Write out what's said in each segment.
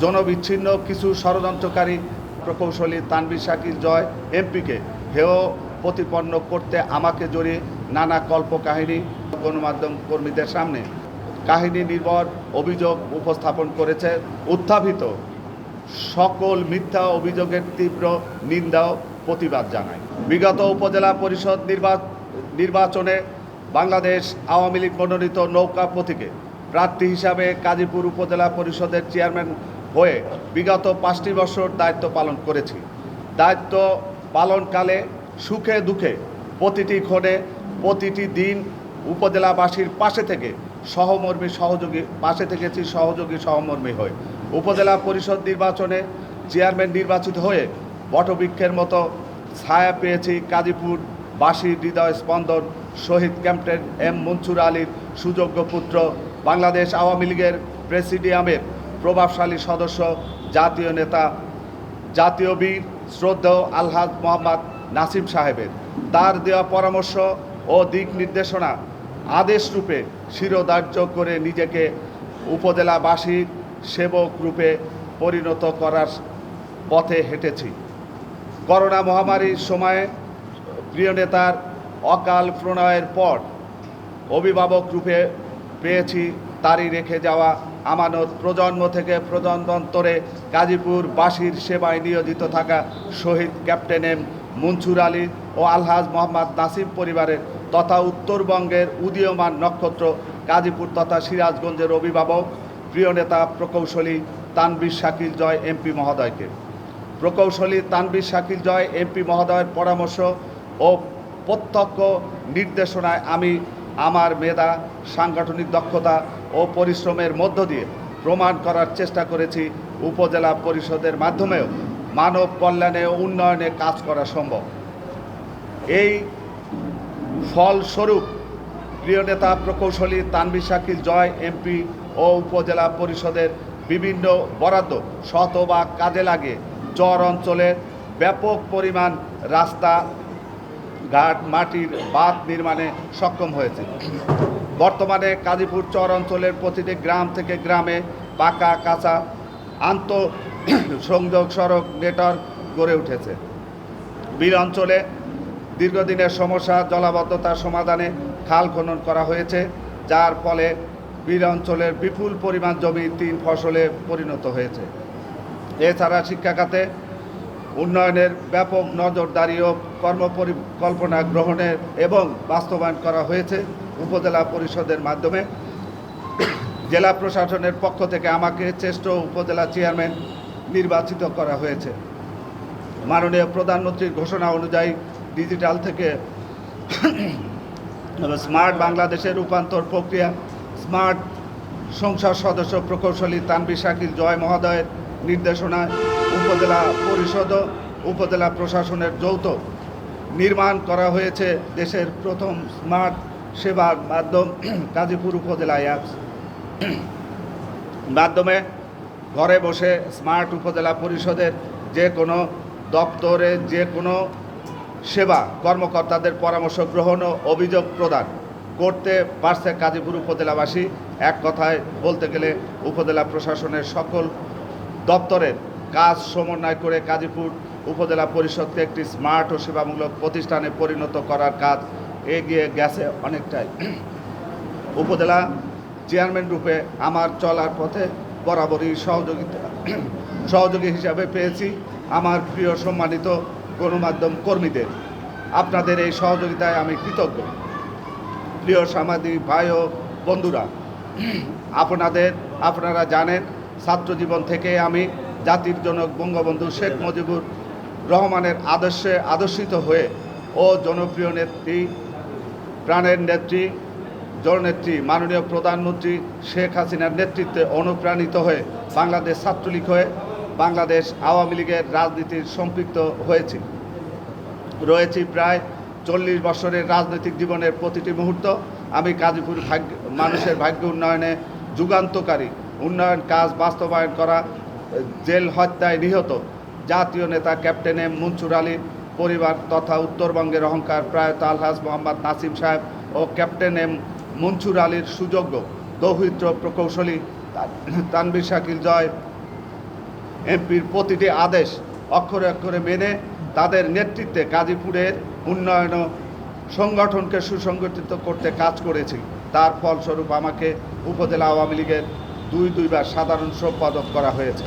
জনবিচ্ছিন্ন কিছু ষড়যন্ত্রকারী প্রকৌশলী তানবির শাকিল জয় এমপিকে হেয় প্রতিপন্ন করতে আমাকে জড়িয়ে নানা কল্পকাহিনী, গণমাধ্যম কর্মীদের সামনে কাহিনী নির্ভর অভিযোগ উপস্থাপন করেছে। উত্থাপিত সকল মিথ্যা অভিযোগের তীব্র নিন্দা ও প্রতিবাদ জানায়। বিগত উপজেলা পরিষদ নির্বা- নির্বাচনে বাংলাদেশ আওয়ামী লীগ মনোনীত নৌকা প্রতীকে প্রার্থী হিসাবে কাজীপুর উপজেলা পরিষদের চেয়ারম্যান হয়ে বিগত পাঁচটি বছর দায়িত্ব পালন করেছি। দায়িত্ব পালনকালে সুখে দুঃখে প্রতিটি ক্ষণে প্রতিটি দিন উপজেলাবাসীর পাশে থেকে সহমর্মী সহযোগী, পাশে থেকেছি সহযোগী সহমর্মী হয়ে উপজেলা পরিষদ নির্বাচনে চেয়ারম্যান নির্বাচিত হয়ে বটবৃক্ষের মতো ছায়া পেয়েছি কাজীপুর বাসীর হৃদয় স্পন্দন শহীদ ক্যাপ্টেন এম মনসুর আলীর সুযোগ্য পুত্র বাংলাদেশ আওয়ামী লীগের প্রেসিডিয়ামের প্রভাবশালী সদস্য, জাতীয় নেতা, জাতীয় বীর, শ্রদ্ধেয় আলহাজ মোহাম্মদ নাসিম সাহেবের। তার দেওয়া পরামর্শ ও দিক নির্দেশনা আদেশ রূপে শিরোধার্য করে নিজেকে উপজেলাবাসীর সেবক রূপে পরিণত করার পথে হেঁটেছি। করোনা মহামারীর সময়ে প্রিয় নেতার অকাল প্রণয়ের পর অভিভাবক রূপে পেয়েছি তারই রেখে যাওয়া আমানত প্রজন্ম থেকে প্রজন্মান্তরে গাজীপুর বাসীর সেবায় নিয়োজিত থাকা শহীদ ক্যাপ্টেন এম মনসুর আলী ও আলহাজ মোহাম্মদ নাসিম পরিবারের তথা উত্তরবঙ্গের উদীয়মান নক্ষত্র গাজীপুর তথা সিরাজগঞ্জের অভিভাবক, প্রিয় নেতা প্রকৌশলী তানবির শাকিল জয় এমপি মহোদয়কে। প্রকৌশলী তানবির শাকিল জয় এমপি মহোদয়ের পরামর্শ ও প্রত্যক্ষ নির্দেশনায় আমি আমার মেধা, সাংগঠনিক দক্ষতা ও পরিশ্রমের মধ্য দিয়ে প্রমাণ করার চেষ্টা করেছি উপজেলা পরিষদের মাধ্যমেও। মানব কল্যাণে উন্নয়নে কাজ করা সম্ভব। এই ফলস্বরূপ প্রিয় নেতা প্রকৌশলী তানবির শাকিল জয়, এমপি ও উপজেলা পরিষদের বিভিন্ন বরাদ্দ শতভাগ কাজে লাগে চর অঞ্চলের ব্যাপক পরিমাণ রাস্তা ঘাট মাটির বাঁধ নির্মাণে সক্ষম হয়েছে। বর্তমানে কাজীপুর চর অঞ্চলের প্রতিটি গ্রাম থেকে গ্রামে পাকা, কাঁচা, আন্ত সংযোগ সড়ক নেটওয়ার্ক গড়ে উঠেছে। বীর অঞ্চলে দীর্ঘদিনের সমস্যা জলাবদ্ধতার সমাধানে খাল খনন করা হয়েছে, যার ফলে বীর অঞ্চলের বিপুল পরিমাণ জমি তিন ফসলে পরিণত হয়েছে। এছাড়া শিক্ষা খাতে উন্নয়নের ব্যাপক নজরদারি ও কর্মপরিকল্পনা গ্রহণের এবং বাস্তবায়ন করা হয়েছে উপজেলা পরিষদের মাধ্যমে। জেলা প্রশাসনের পক্ষ থেকে আমাকে শ্রেষ্ঠ উপজেলা চেয়ারম্যান নির্বাচিত করা হয়েছে। মাননীয় প্রধানমন্ত্রীর ঘোষণা অনুযায়ী ডিজিটাল থেকে স্মার্ট বাংলাদেশের রূপান্তর প্রক্রিয়া, স্মার্ট সংসদ সদস্য প্রকৌশলী তানবির শাকিল জয় মহোদয়ের নির্দেশনায় উপজেলা পরিষদ উপজেলা প্রশাসনের যৌথ নির্মাণ করা হয়েছে দেশের প্রথম স্মার্ট সেবার মাধ্যম গাজীপুর উপজেলা অ্যাপস। মাধ্যমে ঘরে বসে স্মার্ট উপজেলা পরিষদের যে কোনো দপ্তরে যে কোনো সেবা কর্মকর্তাদের পরামর্শ গ্রহণ ও অভিযোগ প্রদান করতে পারছে গাজীপুর উপজেলাবাসী। এক কথায় বলতে গেলে উপজেলা প্রশাসনের সকল দপ্তরের কাজ সমন্বয় করে গাজীপুর উপজেলা পরিষদকে একটি স্মার্ট ও সেবামূলক প্রতিষ্ঠানে পরিণত করার কাজ এগিয়ে গেছে অনেকটাই। উপজেলা চেয়ারম্যান রূপে আমার চলার পথে বরাবরই সহযোগিতা, সহযোগী হিসাবে পেয়েছি আমার প্রিয় সম্মানিত গণমাধ্যম কর্মীদের। আপনাদের এই সহযোগিতায় আমি কৃতজ্ঞ। প্রিয় সাংবাদিক ভাই ও বন্ধুরা, আপনাদের, আপনারা জানেন ছাত্র জীবন থেকে আমি জাতির জনক বঙ্গবন্ধু শেখ মুজিবুর রহমানের আদর্শে আদর্শিত হয়ে ও জনপ্রিয় নেত্রী, প্রাণের নেত্রী, জননেত্রী, মাননীয় প্রধানমন্ত্রী শেখ হাসিনার নেতৃত্বে অনুপ্রাণিত হয়ে বাংলাদেশ ছাত্রলীগ হয়ে বাংলাদেশ আওয়ামী লীগের রাজনীতির সম্পৃক্ত হয়েছি। রয়েছি প্রায় চল্লিশ বছরের রাজনৈতিক জীবনের প্রতিটি মুহূর্ত। আমি গাজীপুর ভাগ্য মানুষের ভাগ্য উন্নয়নে যুগান্তকারী। উন্নয়ন কাজ বাস্তবায়ন করা জেল হত্যায় নিহত। জাতীয় নেতা ক্যাপ্টেন এম মনসুর আলীর পরিবার তথা উত্তরবঙ্গের অহংকার প্রয়াত আলহাজ মোহাম্মদ নাসিম সাহেব ও ক্যাপ্টেন এম মনসুর আলীর সুযোগ্য দৌহিত্র প্রকৌশলী তানবির শাকিল জয় এমপির প্রতিটি আদেশ অক্ষরে অক্ষরে মেনে তাদের নেতৃত্বে গাজীপুরের উন্নয়ন সংগঠনকে সুসংগঠিত করতে কাজ করেছি। তার ফলস্বরূপ আমাকে উপজেলা আওয়ামী লীগের দুই দুইবার সাধারণ সম্পাদক করা হয়েছে।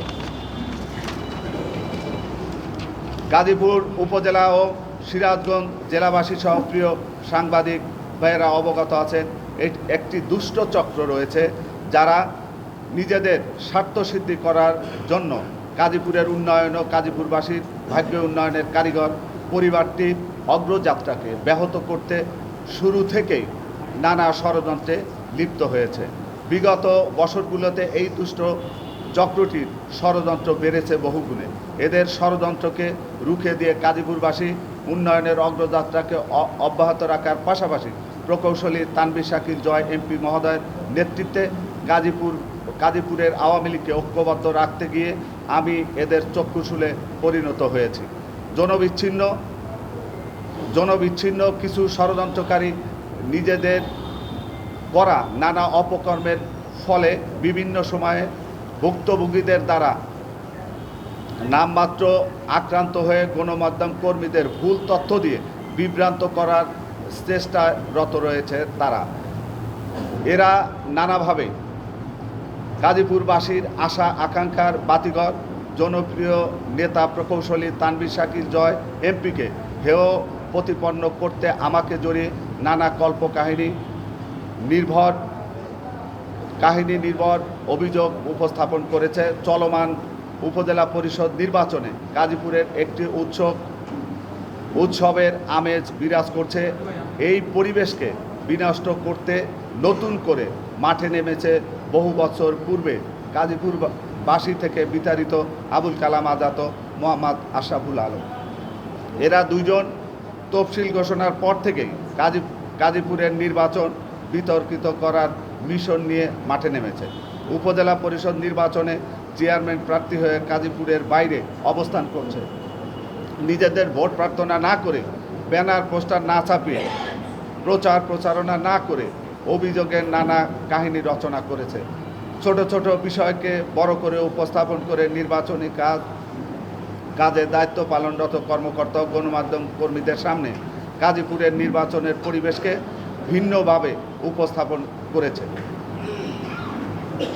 গাজীপুর উপজেলা ও সিরাজগঞ্জ জেলাবাসী সহ প্রিয় সাংবাদিক ভাইয়েরা অবগত আছেন একটি দুষ্ট চক্র রয়েছে যারা নিজেদের স্বার্থসিদ্ধি করার জন্য গাজীপুরের উন্নয়ন ও গাজীপুরবাসীর ভাগ্য উন্নয়নের কারিগর পরিবারটির অগ্রযাত্রাকে ব্যাহত করতে শুরু থেকেই নানা ষড়যন্ত্রে লিপ্ত হয়েছে। বিগত বছরগুলোতে এই দুষ্ট চক্রটির ষড়যন্ত্র বেড়েছে বহুগুণে। এদের ষড়যন্ত্রকে রুখে দিয়ে গাজীপুরবাসী উন্নয়নের অগ্রযাত্রাকে অব্যাহত রাখার পাশাপাশি প্রকৌশলী তানবির শাকির জয় এমপি মহোদয়ের নেতৃত্বে গাজীপুর, গাজীপুরের আওয়ামী লীগকে ঐক্যবদ্ধ রাখতে গিয়ে আমি এদের চক্ষুশুলে পরিণত হয়েছি। জনবিচ্ছিন্ন জনবিচ্ছিন্ন কিছু ষড়যন্ত্রকারী নিজেদের করা নানা অপকর্মের ফলে বিভিন্ন সময়ে ভুক্তভোগীদের দ্বারা নামমাত্র আক্রান্ত হয়ে গণমাধ্যম কর্মীদের ভুল তথ্য দিয়ে বিভ্রান্ত করার চেষ্টারত রয়েছে তারা। এরা নানাভাবে গাজীপুরবাসীর আশা, আকাঙ্ক্ষার বাতিঘর, জনপ্রিয় নেতা প্রকৌশলী তানবির শাকির জয় এমপিকে হেয় প্রতিপন্ন করতে আমাকে জড়িয়ে নানা কল্পকাহিনী নির্ভর, কাহিনী নির্ভর অভিযোগ উপস্থাপন করেছে চলমান উপজেলা পরিষদ নির্বাচনে। গাজীপুরের একটি উৎসব, উৎসবের আমেজ বিরাজ করছে। এই পরিবেশকে বিনষ্ট করতে নতুন করে মাঠে নেমেছে বহু বছর পূর্বে গাজীপুর বাসী থেকে বিতাড়িত আবুল কালাম আজাদ ও মোহাম্মদ আশরাফুল আলম। এরা দুইজন তফসিল ঘোষণার পর থেকেই গাজী, গাজীপুরের নির্বাচন বিতর্কিত করার মিশন নিয়ে মাঠে নেমেছে। উপজেলা পরিষদ নির্বাচনে চেয়ারম্যান প্রার্থী হয়ে গাজীপুরের বাইরে অবস্থান করছে। নিজেদের ভোট প্রার্থনা না করে ব্যানার, পোস্টার না ছাপিয়ে প্রচার প্রচারণা না করে অভিযোগের নানা কাহিনী রচনা করেছে। ছোট ছোট বিষয়কে বড় করে উপস্থাপন করে নির্বাচনী কাজ, কাজে দায়িত্ব পালনরত কর্মকর্তা গণমাধ্যম কর্মীদের সামনে গাজীপুরের নির্বাচনের পরিবেশকে ভিন্নভাবে উপস্থাপন করেছে।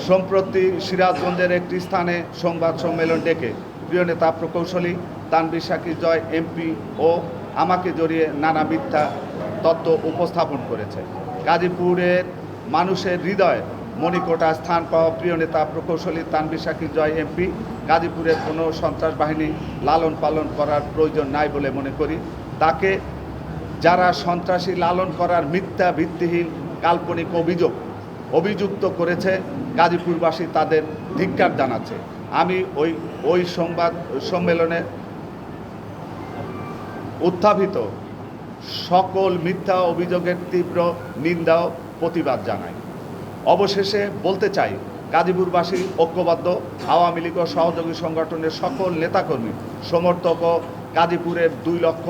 সম্প্রতি সিরাজগঞ্জের একটি স্থানে সংবাদ সম্মেলন ডেকে প্রিয় নেতা প্রকৌশলী তানবির শাকির জয়, এমপি ও আমাকে জড়িয়ে নানা মিথ্যা তত্ত্ব উপস্থাপন করেছে। গাজীপুরের মানুষের হৃদয়ে মণিকোটা স্থান পাওয়া প্রিয় নেতা প্রকৌশলী তানবির শাকির জয়, এমপি, গাজীপুরের কোনো সন্ত্রাস বাহিনী লালন পালন করার প্রয়োজন নাই বলে মনে করি। তাকে যারা সন্ত্রাসী লালন করার মিথ্যা, ভিত্তিহীন, কাল্পনিক অভিযোগ অভিযুক্ত করেছে, গাজীপুরবাসী তাদের ধিক্কার জানাচ্ছে। আমি ওই ওই সংবাদ সম্মেলনে উত্থাপিত সকল মিথ্যা অভিযোগের তীব্র নিন্দা প্রতিবাদ জানাই। অবশেষে বলতে চাই, গাজীপুরবাসী ঐক্যবদ্ধ, আওয়ামী লীগ সহযোগী সংগঠনের সকল নেতাকর্মী, সমর্থক গাজীপুরের দুই লক্ষ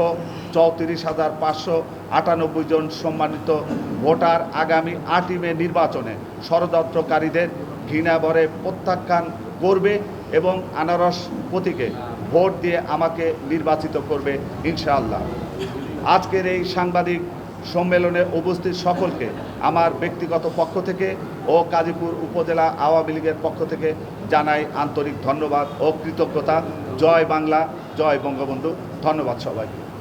চৌত্রিশ হাজার পাঁচশো আটানব্বই জন সম্মানিত ভোটার আগামী আটই মে নির্বাচনে ষড়যন্ত্রকারীদের ঘৃণাবরে প্রত্যাখ্যান করবে এবং আনারস প্রতীকে ভোট দিয়ে আমাকে নির্বাচিত করবে ইনশাআল্লাহ। আজকের এই সাংবাদিক সম্মেলনে উপস্থিত সকলকে আমার ব্যক্তিগত পক্ষ থেকে ও কাজীপুর উপজেলা আওয়ামী লীগের পক্ষ থেকে জানাই আন্তরিক ধন্যবাদ ও কৃতজ্ঞতা। জয় বাংলা, জয় বঙ্গবন্ধু। ধন্যবাদ সবাইকে।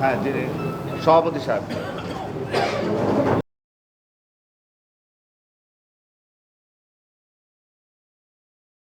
হ্যাঁ সভাপতি সাহেব।